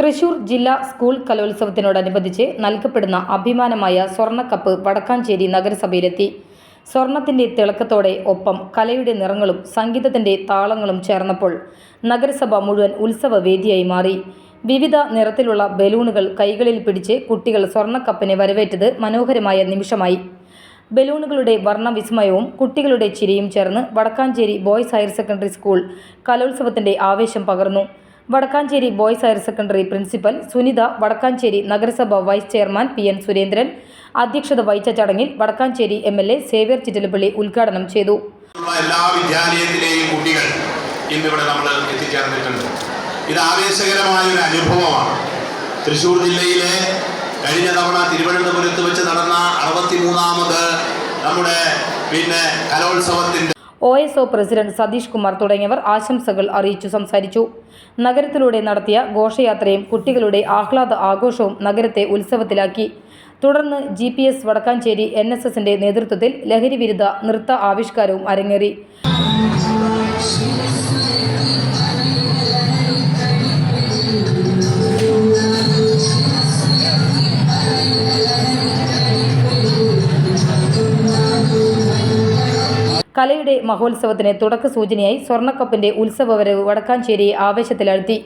തൃശൂർ ജില്ലാ സ്കൂൾ കലോത്സവത്തിനോടനുബന്ധിച്ച് നൽകപ്പെടുന്ന അഭിമാനമായ സ്വർണക്കപ്പ് വടക്കാഞ്ചേരി നഗരസഭയിലെത്തി. സ്വർണത്തിന്റെ തിളക്കത്തോടെ ഒപ്പം കലയുടെ നിറങ്ങളും സംഗീതത്തിന്റെ താളങ്ങളും ചേർന്നപ്പോൾ നഗരസഭ മുഴുവൻ ഉത്സവവേദിയായി മാറി. വിവിധ നിറത്തിലുള്ള ബലൂണുകൾ കൈകളിൽ പിടിച്ച് കുട്ടികൾ സ്വർണക്കപ്പിനെ വരവേറ്റത് മനോഹരമായ നിമിഷമായി. ബലൂണുകളുടെ വർണവിസ്മയവും കുട്ടികളുടെ ചിരിയും ചേർന്ന് Vadakkanchery boys higher secondary school കലോത്സവത്തിന്റെ ആവേശം പകർന്നു. Vadakkanchery boys higher secondary principal Sunitha Vadakkanchery നഗരസഭ vice chairman P N Surendran അധ്യക്ഷത വഹിച്ച ചടങ്ങിൽ Vadakkanchery M L A Xavier Chittalappally ഉദ്ഘാടനം ചെയ്തു. എല്ലാ വിദ്യാലയത്തിലെയും കുട്ടികൾ ഇന്നിവിടെ നമ്മൾ എത്തിച്ചേർന്നിട്ടുണ്ട്. ഇത് ആവേശകരമായ ഒരു അനുഭവമാണ്. തൃശ്ശൂർ ജില്ലയിലെ കഴിഞ്ഞ തവണ തിരുവനന്തപുരത്ത് വെച്ച് നടന്ന അറുപത്തിമൂന്നാമത് നമ്മുടെ പിന്നെ കലോത്സവത്തിന്റെ O S O president Satheesh Kumar തുടങ്ങിയവർ ആശംസകൾ അറിയിച്ചു സംസാരിച്ചു. നഗരത്തിലൂടെ നടത്തിയ ഘോഷയാത്രയും കുട്ടികളുടെ ആഹ്ലാദ ആഘോഷവും നഗരത്തെ ഉത്സവത്തിലാക്കി. തുടർന്ന് G P S Vadakkanchery N S എസിന്റെ നേതൃത്വത്തിൽ ലഹരിവിരുദ്ധ നൃത്ത ആവിഷ്കാരവും അരങ്ങേറി. കലയുടെ മഹോത്സവത്തിന് തുടക്ക സൂചനയായി സ്വർണക്കപ്പിന്റെ ഉത്സവവരവ് വടക്കാഞ്ചേരിയെ ആവേശത്തിലാഴ്ത്തി.